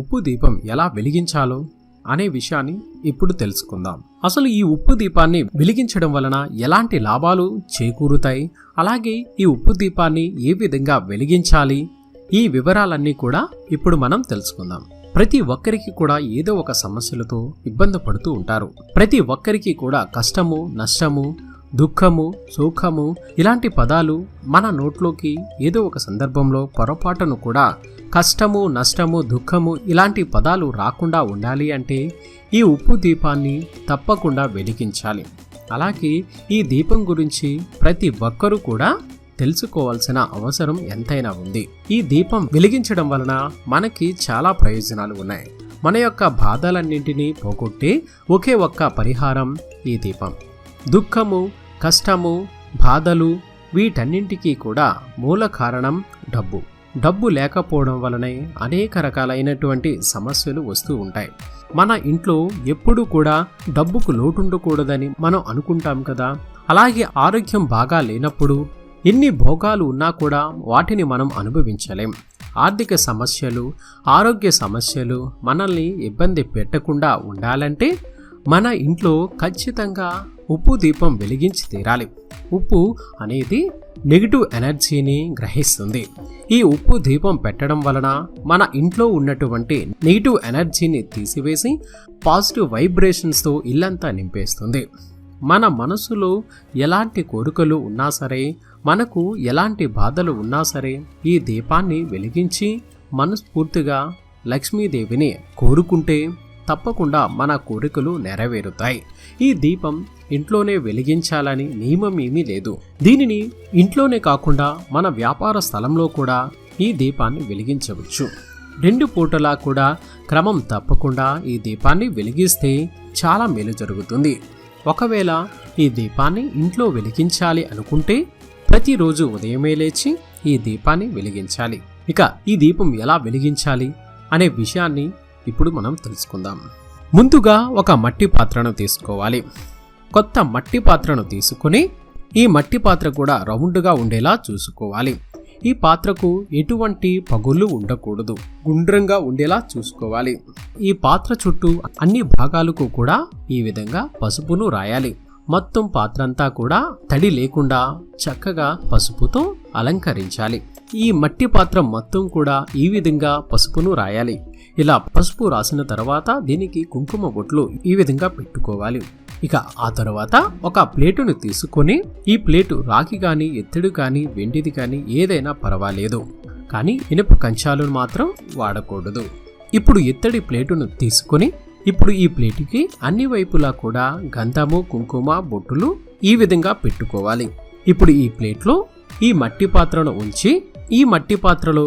ఉప్పు దీపం ఎలా వెలిగించాలో అనే విషయాన్ని ఇప్పుడు తెలుసుకుందాం. అసలు ఈ ఉప్పు దీపాన్ని వెలిగించడం వలన ఎలాంటి లాభాలు చేకూరుతాయి? అలాగే ఈ ఉప్పు దీపాన్ని ఏ విధంగా వెలిగించాలి? ఈ వివరాలన్నీ కూడా ఇప్పుడు మనం తెలుసుకుందాం. ప్రతి ఒక్కరికి కూడా ఏదో ఒక సమస్యలతో ఇబ్బంది పడుతూ ఉంటారు. ప్రతి ఒక్కరికి కూడా కష్టము నష్టము దుఃఖము సుఖము ఇలాంటి పదాలు మన నోట్లోకి ఏదో ఒక సందర్భంలో పొరపాటును కూడా కష్టము నష్టము దుఃఖము ఇలాంటి పదాలు రాకుండా ఉండాలి అంటే ఈ ఉప్పు దీపాన్ని తప్పకుండా వెలిగించాలి. అలాగే ఈ దీపం గురించి ప్రతి ఒక్కరూ కూడా తెలుసుకోవాల్సిన అవసరం ఎంతైనా ఉంది. ఈ దీపం వెలిగించడం వలన మనకి చాలా ప్రయోజనాలు ఉన్నాయి. మన యొక్క బాధలన్నింటినీ పోగొట్టే ఒకే ఒక్క పరిహారం ఈ దీపం. దుఃఖము కష్టము బాధలు వీటన్నింటికీ కూడా మూల కారణం డబ్బు. డబ్బు లేకపోవడం వలనే అనేక రకాలైనటువంటి సమస్యలు వస్తూ ఉంటాయి. మన ఇంట్లో ఎప్పుడు కూడా డబ్బుకు లోటుండకూడదని మనం అనుకుంటాం కదా? అలాగే ఆరోగ్యం బాగా లేనప్పుడు ఎన్ని భోగాలు ఉన్నా కూడా వాటిని మనం అనుభవించలేం. ఆర్థిక సమస్యలు ఆరోగ్య సమస్యలు మనల్ని ఇబ్బంది పెట్టకుండా ఉండాలంటే మన ఇంట్లో ఖచ్చితంగా ఉప్పు దీపం వెలిగించి తీరాలి. ఉప్పు అనేది నెగిటివ్ ఎనర్జీని గ్రహిస్తుంది. ఈ ఉప్పు దీపం పెట్టడం వలన మన ఇంట్లో ఉన్నటువంటి నెగిటివ్ ఎనర్జీని తీసివేసి పాజిటివ్ వైబ్రేషన్స్తో ఇల్లంతా నింపేస్తుంది. మన మనసులో ఎలాంటి కోరికలు ఉన్నా సరే మనకు ఎలాంటి బాధలు ఉన్నా సరే ఈ దీపాన్ని వెలిగించి మనస్ఫూర్తిగా లక్ష్మీదేవిని కోరుకుంటే తప్పకుండా మన కోరికలు నెరవేరుతాయి. ఈ దీపం ఇంట్లోనే వెలిగించాలని నియమం ఏమీ లేదు. దీనిని ఇంట్లోనే కాకుండా మన వ్యాపార స్థలంలో కూడా ఈ దీపాన్ని వెలిగించవచ్చు. రెండు పూటలా కూడా క్రమం తప్పకుండా ఈ దీపాన్ని వెలిగిస్తే చాలా మేలు జరుగుతుంది. ఒకవేళ ఈ దీపాన్ని ఇంట్లో వెలిగించాలి అనుకుంటే ప్రతిరోజు ఉదయమే లేచి ఈ దీపాన్ని వెలిగించాలి. ఇక ఈ దీపం ఎలా వెలిగించాలి అనే విషయాన్ని ఇప్పుడు మనం తెలుసుకుందాం. ముందుగా ఒక మట్టి పాత్రను తీసుకోవాలి. కొత్త మట్టి పాత్రను తీసుకుని ఈ మట్టి పాత్ర కూడా రౌండ్గా ఉండేలా చూసుకోవాలి. ఈ పాత్రకు ఎటువంటి పగుళ్ళు ఉండకూడదు. గుండ్రంగా ఉండేలా చూసుకోవాలి. ఈ పాత్ర చుట్టూ అన్ని భాగాలకు కూడా ఈ విధంగా పసుపును రాయాలి. మొత్తం పాత్ర అంతా కూడా తడి లేకుండా చక్కగా పసుపుతో అలంకరించాలి. ఈ మట్టి పాత్ర మొత్తం కూడా ఈ విధంగా పసుపును రాయాలి. ఇలా పసుపు రాసిన తర్వాత దీనికి కుంకుమ బొట్లు ఈ విధంగా పెట్టుకోవాలి. ఇక ఆ తర్వాత ఒక ప్లేటును తీసుకొని ఈ ప్లేటు రాగి కానీ ఎత్తడి కానీ వెండిది కానీ ఏదైనా పర్వాలేదు. కానీ ఇనుప కంచాలను మాత్రం వాడకూడదు. ఇప్పుడు ఎత్తడి ప్లేటును తీసుకొని ఇప్పుడు ఈ ప్లేటుకి అన్ని వైపులా కూడా గంధము కుంకుమ బొట్టులు ఈ విధంగా పెట్టుకోవాలి. ఇప్పుడు ఈ ప్లేట్లో ఈ మట్టి పాత్రను ఉంచి ఈ మట్టి పాత్రలో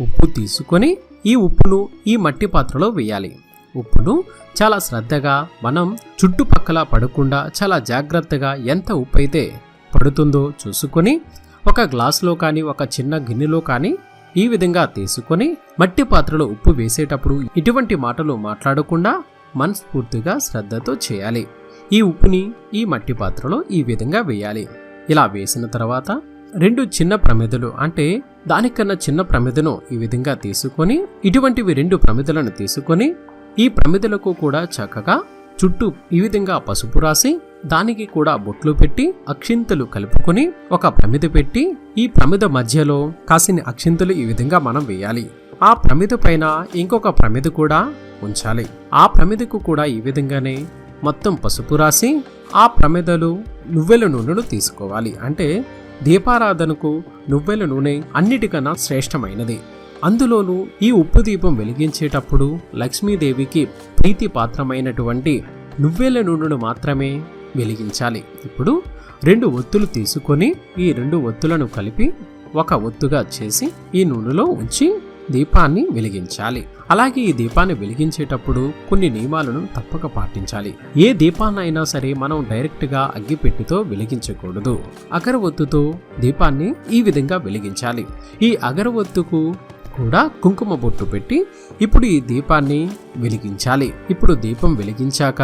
ఉప్పు తీసుకొని ఈ ఉప్పును ఈ మట్టి పాత్రలో వేయాలి. ఉప్పును చాలా శ్రద్ధగా మనం చుట్టుపక్కల పడకుండా చాలా జాగ్రత్తగా ఎంత ఉప్పు అయితే పడుతుందో చూసుకొని ఒక గ్లాసులో కానీ ఒక చిన్న గిన్నెలో కానీ ఈ విధంగా తీసుకొని మట్టి పాత్రలో ఉప్పు వేసేటప్పుడు ఇటువంటి మాటలు మాట్లాడకుండా మనస్ఫూర్తిగా శ్రద్ధతో చేయాలి. ఈ ఉప్పుని ఈ మట్టి పాత్రలో ఈ విధంగా వేయాలి. ఇలా వేసిన తర్వాత రెండు చిన్న ప్రమిదలు అంటే దానికన్నా చిన్న ప్రమిదను ఈ విధంగా తీసుకొని ఇటువంటివి రెండు ప్రమిదలను తీసుకొని ఈ ప్రమిదలకు కూడా చక్కగా చుట్టూ ఈ విధంగా పసుపు రాసి దానికి కూడా బొట్లు పెట్టి అక్షింతలు కలుపుకొని ఒక ప్రమిద పెట్టి ఈ ప్రమిద మధ్యలో కాసిన అక్షింతలు ఈ విధంగా మనం వేయాలి. ఆ ప్రమిద పైన ఇంకొక ప్రమిద కూడా ఉంచాలి. ఆ ప్రమిదకు కూడా ఈ విధంగానే మొత్తం పసుపు రాసి ఆ ప్రమిదలు నువ్వెల నూనెను తీసుకోవాలి. అంటే దీపారాధనకు నువ్వెల నూనె అన్నిటికన్నా శ్రేష్టమైనది. అందులోనూ ఈ ఉప్పు దీపం వెలిగించేటప్పుడు లక్ష్మీదేవికి ప్రీతి పాత్రమైనటువంటి నువ్వెల నూనెను మాత్రమే వెలిగించాలి. ఇప్పుడు రెండు ఒత్తులు తీసుకొని ఈ రెండు ఒత్తులను కలిపి ఒక ఒత్తుగా చేసి ఈ నూనెలో ఉంచి దీపాన్ని వెలిగించాలి. అలాగే ఈ దీపాన్ని వెలిగించేటప్పుడు కొన్ని నియమాలను తప్పక పాటించాలి. ఏ దీపాన్నైనా సరే మనం డైరెక్ట్గా అగ్గిపెట్టితో వెలిగించకూడదు. అగరవత్తుతో దీపాన్ని ఈ విధంగా వెలిగించాలి. ఈ అగరవత్తుకు కూడా కుంకుమ బొట్టు పెట్టి ఇప్పుడు ఈ దీపాన్ని వెలిగించాలి. ఇప్పుడు దీపం వెలిగించాక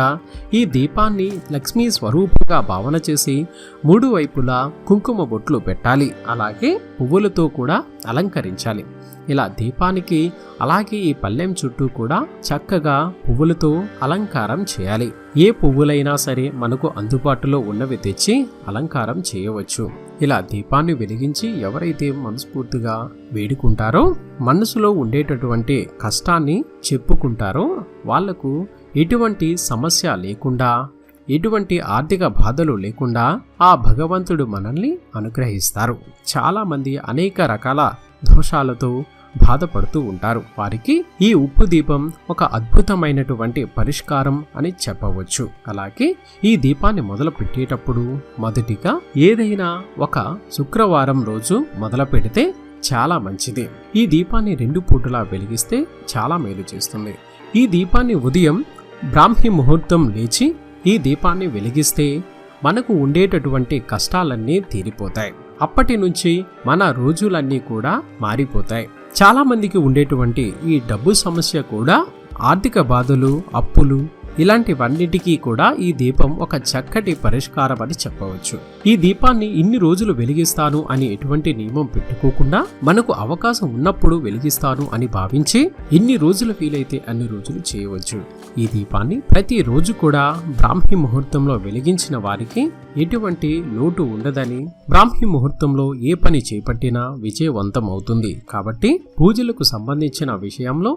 ఈ దీపాన్ని లక్ష్మీ స్వరూపంగా భావన చేసి మూడు వైపులా కుంకుమ బొట్లు పెట్టాలి. అలాగే పువ్వులతో కూడా అలంకరించాలి. ఇలా దీపానికి అలాగే ఈ పల్లెం చుట్టూ కూడా చక్కగా పువ్వులతో అలంకారం చేయాలి. ఏ పువ్వులైనా సరే మనకు అందుబాటులో ఉన్నవి తెచ్చి అలంకారం చేయవచ్చు. ఇలా దీపాన్ని వెలిగించి ఎవరైతే మనస్ఫూర్తిగా వేడుకుంటారో మనసులో ఉండేటటువంటి కష్టాన్ని చెప్పుకుంటారో వాళ్ళకు ఎటువంటి సమస్య లేకుండా ఎటువంటి ఆర్థిక బాధలు లేకుండా ఆ భగవంతుడు మనల్ని అనుగ్రహిస్తారు. చాలామంది అనేక రకాల దోషాలతో బాధపడుతూ ఉంటారు. వారికి ఈ ఉప్పు దీపం ఒక అద్భుతమైనటువంటి పరిష్కారం అని చెప్పవచ్చు. అలాగే ఈ దీపాన్ని మొదలు పెట్టేటప్పుడు మొదటిగా ఏదైనా ఒక శుక్రవారం రోజు మొదలు పెడితే చాలా మంచిది. ఈ దీపాన్ని రెండు పూటలా వెలిగిస్తే చాలా మేలు చేస్తుంది. ఈ దీపాన్ని ఉదయం బ్రాహ్మీ ముహూర్తం లేచి ఈ దీపాన్ని వెలిగిస్తే మనకు ఉండేటటువంటి కష్టాలన్నీ తీరిపోతాయి. అప్పటి నుంచి మన రోజులన్నీ కూడా మారిపోతాయి. చాలామందికి ఉండేటువంటి ఈ డబ్బు సమస్య కూడా ఆర్థిక బాధలు అప్పులు ఇలాంటివన్నిటికీ కూడా ఈ దీపం ఒక చక్కటి పరిష్కారం అని చెప్పవచ్చు. ఈ దీపాన్ని ఇన్ని రోజులు వెలిగిస్తాను అని ఎటువంటి నియమం పెట్టుకోకుండా మనకు అవకాశం ఉన్నప్పుడు వెలిగిస్తాను అని భావించి ఎన్ని రోజులు వీలైతే అన్ని రోజులు చేయవచ్చు. ఈ దీపాన్ని ప్రతి రోజు కూడా బ్రాహ్మీ ముహూర్తంలో వెలిగించిన వారికి ఎటువంటి లోటు ఉండదని బ్రాహ్మీ ముహూర్తంలో ఏ పని చేపట్టినా విజయవంతం అవుతుంది కాబట్టి పూజలకు సంబంధించిన విషయంలో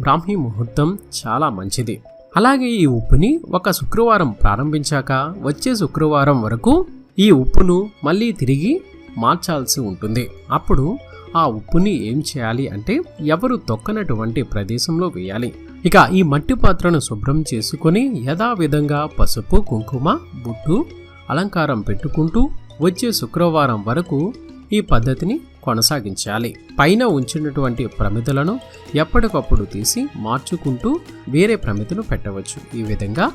బ్రాహ్మీ ముహూర్తం చాలా మంచిది. అలాగే ఈ ఉప్పుని ఒక శుక్రవారం ప్రారంభించాక వచ్చే శుక్రవారం వరకు ఈ ఉప్పును మళ్ళీ తిరిగి మార్చాల్సి ఉంటుంది. అప్పుడు ఆ ఉప్పుని ఏం చేయాలి అంటే ఎవరు తొక్కనటువంటి ప్రదేశంలో వేయాలి. ఇక ఈ మట్టి పాత్రను శుభ్రం చేసుకొని యథావిధంగా పసుపు కుంకుమ బుట్టు అలంకారం పెట్టుకుంటూ వచ్చే శుక్రవారం వరకు ఈ పద్ధతిని కొనసాగించాలి. పైన ఉంచినటువంటి ప్రమిదలను ఎప్పటికప్పుడు తీసి మార్చుకుంటూ వేరే ప్రమిదను పెట్టవచ్చు. ఈ విధంగా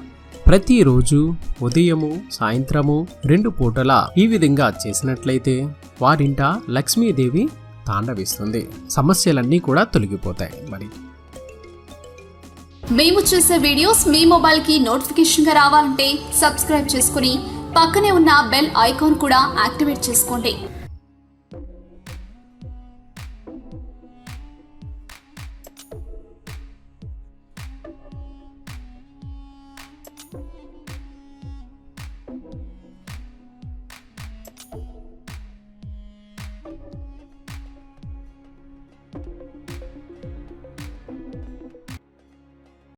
ప్రతిరోజు ఉదయము సాయంత్రము రెండు పూటల ఈ విధంగా చేసినట్లయితే వారింట లక్ష్మీదేవి తాండవిస్తుంది. సమస్యలన్నీ కూడా తొలగిపోతాయి మరి. మేము చేసే వీడియోస్ మీ మొబైల్కి నోటిఫికేషన్గా రావాలంటే సబ్స్క్రైబ్ చేసుకుని పక్కనే ఉన్న బెల్ ఐకాన్ కూడా యాక్టివేట్ చేసుకోండి.